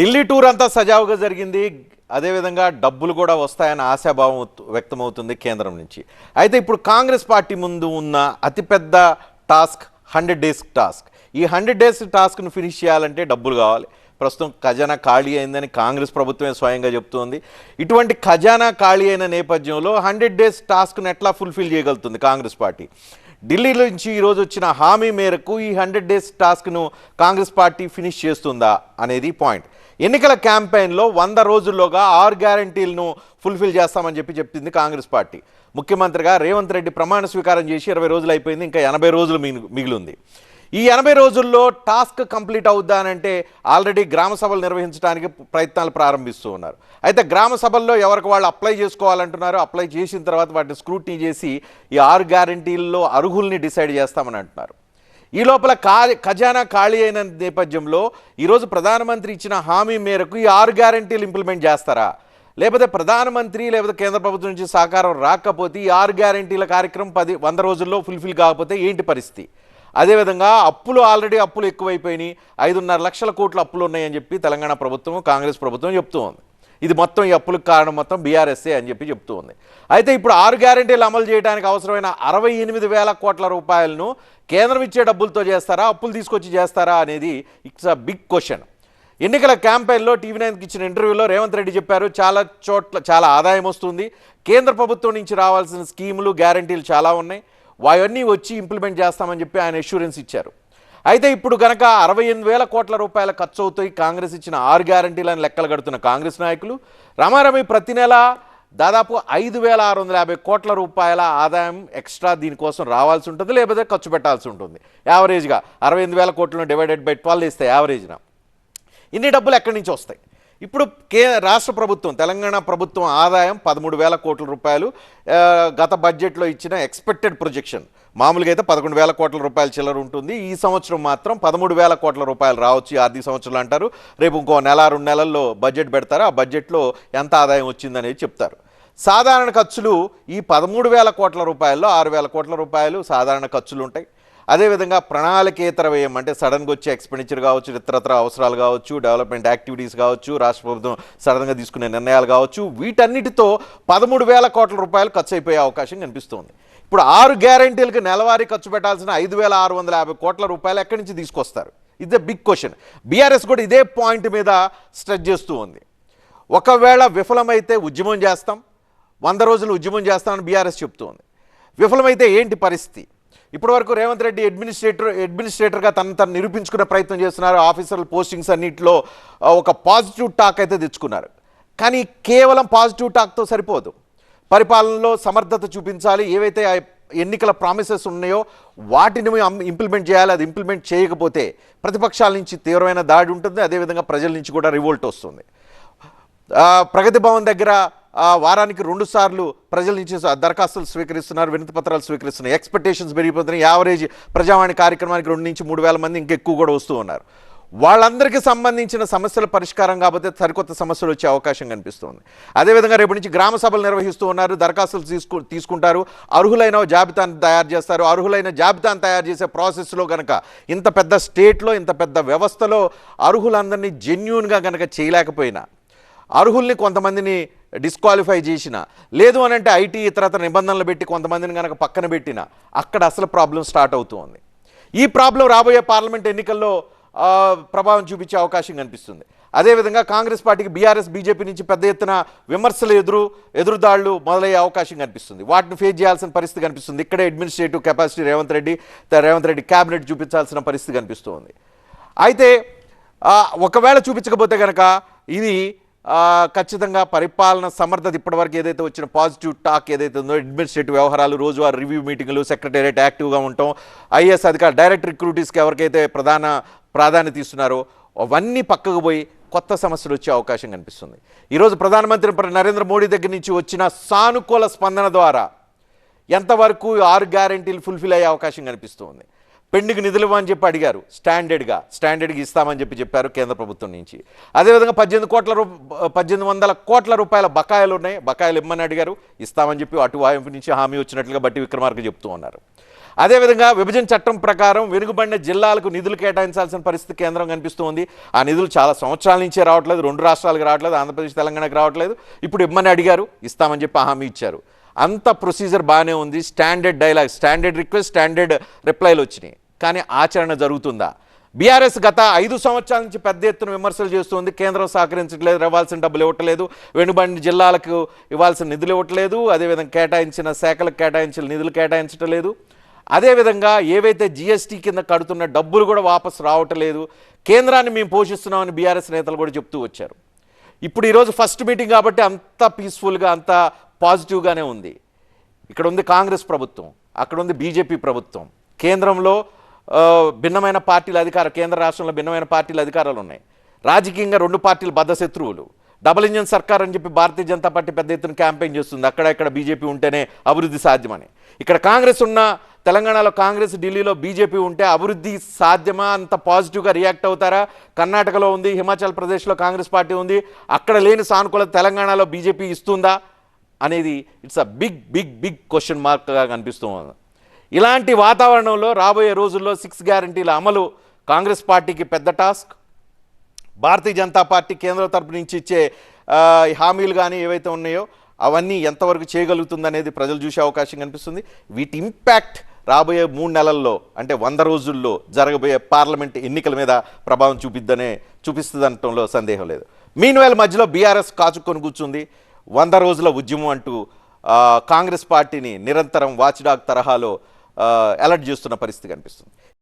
Delhi tour అంతా సజావుగా జరిగింది. అదేవిధంగా డబ్బులు కూడా వస్తాయన్న ఆశాభావం వ్యక్తమవుతుంది కేంద్రం నుంచి. అయితే ఇప్పుడు కాంగ్రెస్ పార్టీ ముందు ఉన్న అతిపెద్ద టాస్క్ హండ్రెడ్ డేస్ టాస్క్. ఈ హండ్రెడ్ డేస్ టాస్క్ను ఫినిష్ చేయాలంటే డబ్బులు కావాలి. ప్రస్తుతం ఖజానా ఖాళీ అయిందని కాంగ్రెస్ ప్రభుత్వమే స్వయంగా చెబుతోంది ఇటువంటి ఖజానా ఖాళీ అయిన నేపథ్యంలో హండ్రెడ్ డేస్ టాస్క్ను ఎట్లా ఫుల్ఫిల్ చేయగలుగుతుంది కాంగ్రెస్ పార్టీ? ఢిల్లీ నుంచి ఈరోజు వచ్చిన హామీ మేరకు ఈ హండ్రెడ్ డేస్ టాస్క్ను కాంగ్రెస్ పార్టీ ఫినిష్ చేస్తుందా అనేది పాయింట్. ఎన్నికల క్యాంపెయిన్లో వంద రోజుల్లోగా ఆరు గ్యారంటీలను ఫుల్ఫిల్ చేస్తామని చెప్పి చెప్పింది కాంగ్రెస్ పార్టీ. ముఖ్యమంత్రిగా రేవంత్ రెడ్డి ప్రమాణ స్వీకారం చేసి ఇరవై రోజులు అయిపోయింది ఇంకా ఎనభై రోజులు మిగిలి మిగిలింది ఈ ఎనభై రోజుల్లో టాస్క్ కంప్లీట్ అవుద్దా అంటే ఆల్రెడీ గ్రామ సభలు నిర్వహించడానికి ప్రయత్నాలు ప్రారంభిస్తూ ఉన్నారు. అయితే గ్రామ సభల్లో ఎవరికి వాళ్ళు అప్లై చేసుకోవాలంటున్నారు అప్లై చేసిన తర్వాత వాటిని స్క్రూటీ చేసి ఈ ఆరు గ్యారంటీల్లో అర్హుల్ని డిసైడ్ చేస్తామని అంటున్నారు. ఈ లోపల ఖజానా ఖాళీ అయిన నేపథ్యంలో ఈరోజు ప్రధానమంత్రి ఇచ్చిన హామీ మేరకు ఈ ఆరు గ్యారంటీలు ఇంప్లిమెంట్ చేస్తారా? లేకపోతే ప్రధానమంత్రి లేకపోతే కేంద్ర ప్రభుత్వం నుంచి సహకారం రాకపోతే ఈ ఆరు గ్యారంటీల కార్యక్రమం పది వంద రోజుల్లో ఫుల్ఫిల్ కాకపోతే ఏంటి పరిస్థితి? అదేవిధంగా అప్పులు ఆల్రెడీ అప్పులు ఎక్కువైపోయినాయి. ఐదున్నర లక్షల కోట్ల అప్పులు ఉన్నాయని చెప్పి తెలంగాణ ప్రభుత్వం కాంగ్రెస్ ప్రభుత్వం చెప్తూ ఉంది. ఇది మొత్తం ఈ అప్పులకు కారణం మొత్తం బీఆర్ఎస్ఏ అని చెప్పి చెప్తూ ఉంది. అయితే ఇప్పుడు ఆరు గ్యారెంటీలు అమలు చేయడానికి అవసరమైన అరవై ఎనిమిది వేల కోట్ల రూపాయలను కేంద్రం ఇచ్చే డబ్బులతో చేస్తారా? అప్పులు తీసుకొచ్చి చేస్తారా? అనేది ఇట్స్ అ బిగ్ క్వశ్చన్. ఎన్నికల క్యాంపెయిన్లో టీవీ నైన్కి ఇచ్చిన ఇంటర్వ్యూలో రేవంత్ రెడ్డి చెప్పారు చాలా చోట్ల చాలా ఆదాయం వస్తుంది. కేంద్ర ప్రభుత్వం నుంచి రావాల్సిన స్కీములు గ్యారంటీలు చాలా ఉన్నాయి. అవన్నీ వచ్చి ఇంప్లిమెంట్ చేస్తామని చెప్పి ఆయన ఎష్యూరెన్స్ ఇచ్చారు. అయితే ఇప్పుడు కనుక అరవై ఎనిమిది వేల కోట్ల రూపాయల ఖర్చు అవుతాయి కాంగ్రెస్ ఇచ్చిన ఆరు గ్యారంటీలను లెక్కలు కడుతున్న కాంగ్రెస్ నాయకులు రమారమి ప్రతి నెల దాదాపు ఐదు వేల ఆరు వందల యాభై కోట్ల రూపాయల ఆదాయం ఎక్స్ట్రా దీనికోసం రావాల్సి ఉంటుంది లేకపోతే ఖర్చు పెట్టాల్సి ఉంటుంది. యావరేజ్గా అరవై ఎనిమిది వేల కోట్లను డివైడెడ్ బై ట్వెల్వ్ ఇస్తే యావరేజ్న ఇన్ని డబ్బులు ఎక్కడి నుంచి వస్తాయి? ఇప్పుడు కే రాష్ట్ర ప్రభుత్వం తెలంగాణ ప్రభుత్వం ఆదాయం పదమూడు వేల కోట్ల రూపాయలు గత బడ్జెట్లో ఇచ్చిన ఎక్స్పెక్టెడ్ ప్రొజెక్షన్. మామూలుగా అయితే పదకొండు వేల కోట్ల రూపాయల చిల్లర ఉంటుంది. ఈ సంవత్సరం మాత్రం పదమూడు వేల కోట్ల రూపాయలు రావచ్చు. ఈ ఆర్థిక సంవత్సరం అంటారు రేపు ఇంకో నెల రెండు నెలల్లో బడ్జెట్ పెడతారు. ఆ బడ్జెట్లో ఎంత ఆదాయం వచ్చిందనేది చెప్తారు. సాధారణ ఖర్చులు ఈ పదమూడు వేల కోట్ల రూపాయల్లో ఆరు వేల కోట్ల రూపాయలు సాధారణ ఖర్చులు ఉంటాయి. అదేవిధంగా ప్రణాళికేతర వ్యయం అంటే సడన్గా వచ్చే ఎక్స్పెండిచర్ కావచ్చు ఇతరత్ర అవసరాలు కావచ్చు డెవలప్మెంట్ యాక్టివిటీస్ కావచ్చు రాష్ట్ర ప్రభుత్వం సడన్గా తీసుకునే నిర్ణయాలు కావచ్చు వీటన్నిటితో పదమూడు వేల కోట్ల రూపాయలు ఖర్చు అయిపోయే అవకాశం కనిపిస్తుంది. ఇప్పుడు ఆరు గ్యారంటీలకు నెలవారీ ఖర్చు పెట్టాల్సిన ఐదు వేల ఆరు వందల యాభై కోట్ల రూపాయలు ఎక్కడి నుంచి తీసుకొస్తారు? ఇది బిగ్ క్వశ్చన్. బీఆర్ఎస్ కూడా ఇదే పాయింట్ మీద స్ట్రెచ్ చేస్తూ ఉంది. ఒకవేళ విఫలమైతే ఉద్యమం చేస్తాం వంద రోజులు ఉద్యమం చేస్తామని బీఆర్ఎస్ చెప్తోంది. విఫలమైతే ఏంటి పరిస్థితి? ఇప్పటివరకు రేవంత్ రెడ్డి అడ్మినిస్ట్రేటర్ అడ్మినిస్ట్రేటర్గా తను తను నిరూపించుకునే ప్రయత్నం చేస్తున్నారు. ఆఫీసర్ల పోస్టింగ్స్ అన్నింటిలో ఒక పాజిటివ్ టాక్ అయితే తెచ్చుకున్నారు. కానీ కేవలం పాజిటివ్ టాక్తో సరిపోదు. పరిపాలనలో సమర్థత చూపించాలి. ఏవైతే ఎన్నికల ప్రామిసెస్ ఉన్నాయో వాటిని ఇంప్లిమెంట్ చేయాలి. అది ఇంప్లిమెంట్ చేయకపోతే ప్రతిపక్షాల నుంచి తీవ్రమైన దాడి ఉంటుంది. అదేవిధంగా ప్రజల నుంచి కూడా రివోల్ట్ వస్తుంది. ప్రగతి భవన్ దగ్గర వారానికి రెండు సార్లు ప్రజల నుంచి దరఖాస్తులు స్వీకరిస్తున్నారు వినతి పత్రాలు స్వీకరిస్తున్నారు ఎక్స్పెక్టేషన్స్ పెరిగిపోతున్నాయి. యావరేజ్ ప్రజావాణి కార్యక్రమానికి రెండు నుంచి మూడు వేల మంది ఇంకెక్కువ కూడా వస్తూ ఉన్నారు. వాళ్ళందరికీ సంబంధించిన సమస్యల పరిష్కారం కాకపోతే సరికొత్త సమస్యలు వచ్చే అవకాశం కనిపిస్తుంది. అదేవిధంగా రేపు నుంచి గ్రామ సభలు నిర్వహిస్తూ ఉన్నారు. దరఖాస్తులు తీసుకు తీసుకుంటారు. అర్హులైన జాబితాను తయారు చేస్తారు. అర్హులైన జాబితాను తయారు చేసే ప్రాసెస్లో కనుక ఇంత పెద్ద స్టేట్లో ఇంత పెద్ద వ్యవస్థలో అర్హులందరినీ జెన్యున్గా కనుక చేయలేకపోయినా అర్హుల్ని కొంతమందిని డిస్క్వాలిఫై చేసిన. లేదు అని అంటే ఐటీ ఇతరతర నిబంధనలు పెట్టి కొంతమందిని కనుక పక్కన పెట్టిన అక్కడ అసలు ప్రాబ్లం స్టార్ట్ అవుతుంది. ఈ ప్రాబ్లం రాబోయే పార్లమెంట్ ఎన్నికల్లో ప్రభావం చూపించే అవకాశం కనిపిస్తుంది. అదేవిధంగా కాంగ్రెస్ పార్టీకి బీఆర్ఎస్ బీజేపీ నుంచి పెద్ద ఎత్తున విమర్శలు ఎదురు ఎదురుదాళ్ళు మొదలయ్యే అవకాశం కనిపిస్తుంది. వాటిని ఫేస్ చేయాల్సిన పరిస్థితి కనిపిస్తుంది. ఇక్కడే administrative capacity Revanth Reddy Revanth Reddy cabinet చూపించాల్సిన పరిస్థితి కనిపిస్తుంది. అయితే ఒకవేళ చూపించకపోతే కనుక ఇది ఖచ్చితంగా పరిపాలన సమర్థత ఇప్పటివరకు ఏదైతే వచ్చిన పాజిటివ్ టాక్ ఏదైతే ఉందో అడ్మినిస్ట్రేటివ్ వ్యవహారాలు రోజువారీ రివ్యూ మీటింగ్లు సెక్రటేరియట్ యాక్టివ్గా ఉండటం ఐఏఎస్ అధికారులు డైరెక్ట్ రిక్రూటీస్కి ఎవరికైతే ప్రధాన ప్రాధాన్యత ఇస్తున్నారో అవన్నీ పక్కకు పోయి కొత్త సమస్యలు వచ్చే అవకాశం కనిపిస్తుంది. ఈరోజు ప్రధానమంత్రి నరేంద్ర మోడీ దగ్గర నుంచి వచ్చిన సానుకూల స్పందన ద్వారా ఎంతవరకు ఆరు గ్యారెంటీలు ఫుల్ఫిల్ అయ్యే అవకాశం కనిపిస్తుంది పెండింగ్ నిధులు ఇవ్వని చెప్పి అడిగారు. స్టాండర్డ్గా స్టాండర్డ్గా ఇస్తామని చెప్పి చెప్పారు కేంద్ర ప్రభుత్వం నుంచి. అదేవిధంగా పద్దెనిమిది కోట్ల రూ పద్దెనిమిది వందల కోట్ల రూపాయల బకాయిలు ఉన్నాయి. బకాయిలు ఇమ్మని అడిగారు. ఇస్తామని చెప్పి అటు వాయింపు నుంచి హామీ వచ్చినట్లుగా బట్టి విక్రమార్క చెప్తూ ఉన్నారు. అదేవిధంగా విభజన చట్టం ప్రకారం వెనుకబడిన జిల్లాలకు నిధులు కేటాయించాల్సిన పరిస్థితి కేంద్రం కనిపిస్తుంది ఆ నిధులు చాలా సంవత్సరాల నుంచే రావట్లేదు. రెండు రాష్ట్రాలకు రావట్లేదు. ఆంధ్రప్రదేశ్ తెలంగాణకు రావట్లేదు. ఇప్పుడు ఇమ్మని అడిగారు. ఇస్తామని చెప్పి హామీ ఇచ్చారు. అంత ప్రొసీజర్ బాగానే ఉంది. Standard dialogue standard request standard రిప్లైలు వచ్చినాయి. కానీ ఆచరణ జరుగుతుందా? బీఆర్ఎస్ గత ఐదు సంవత్సరాల నుంచి పెద్ద ఎత్తున విమర్శలు చేస్తుంది. కేంద్రం సహకరించట్లేదు ఇవ్వాల్సిన డబ్బులు ఇవ్వట్లేదు. వెనుబండి జిల్లాలకు ఇవ్వాల్సిన నిధులు ఇవ్వట్లేదు. అదేవిధంగా కేటాయించిన శాఖలకు కేటాయించిన నిధులు కేటాయించడం లేదు. అదేవిధంగా ఏవైతే జీఎస్టీ కింద కడుతున్న డబ్బులు కూడా వాపసు రావట్లేదు. కేంద్రాన్ని మేము పోషిస్తున్నామని బీఆర్ఎస్ నేతలు కూడా చెప్తూ వచ్చారు. ఇప్పుడు ఈరోజు ఫస్ట్ మీటింగ్ కాబట్టి అంత పీస్ఫుల్గా అంత పాజిటివ్గానే ఉంది. ఇక్కడ ఉంది కాంగ్రెస్ ప్రభుత్వం అక్కడ ఉంది బీజేపీ ప్రభుత్వం. కేంద్రంలో భిన్నమైన పార్టీల అధికార కేంద్ర రాష్ట్రంలో భిన్నమైన పార్టీల అధికారాలు ఉన్నాయి రాజకీయంగా రెండు పార్టీలు బద్దశత్రువులు డబుల్ ఇంజన్ సర్కార్ అని చెప్పి భారతీయ జనతా పార్టీ పెద్ద ఎత్తున క్యాంపెయిన్ చేస్తుంది. అక్కడ ఇక్కడ బీజేపీ ఉంటేనే అభివృద్ధి సాధ్యమని. ఇక్కడ కాంగ్రెస్ ఉన్న తెలంగాణలో కాంగ్రెస్ ఢిల్లీలో బీజేపీ ఉంటే అభివృద్ధి సాధ్యమా? అంత పాజిటివ్గా రియాక్ట్ అవుతారా? కర్ణాటకలో ఉంది హిమాచల్ ప్రదేశ్లో కాంగ్రెస్ పార్టీ ఉంది. అక్కడ లేని సానుకూలత తెలంగాణలో బీజేపీ ఇస్తుందా? అనేది it's a big big big question మార్క్గా కనిపిస్తుంది ఇలాంటి వాతావరణంలో రాబోయే రోజుల్లో సిక్స్ గ్యారంటీల అమలు కాంగ్రెస్ పార్టీకి పెద్ద టాస్క్. భారతీయ జనతా పార్టీ కేంద్ర తరపు నుంచి ఇచ్చే హామీలు కానీ ఏవైతే ఉన్నాయో అవన్నీ ఎంతవరకు చేయగలుగుతుందనేది ప్రజలు చూసే అవకాశం కనిపిస్తుంది. వీటి ఇంపాక్ట్ రాబోయే మూడు నెలల్లో అంటే వంద రోజుల్లో జరగబోయే పార్లమెంట్ ఎన్నికల మీద ప్రభావం చూపిద్దనే చూపిస్తుందనటంలో సందేహం లేదు. మీన్వైల్ మధ్యలో బీఆర్ఎస్ కాచుకొని కూర్చుంది. వంద రోజుల ఉద్యమం అంటూ కాంగ్రెస్ పార్టీని నిరంతరం వాచ్డాగ్ తరహాలో అలర్ట్ చేస్తున్న పరిస్థితి కనిపిస్తుంది.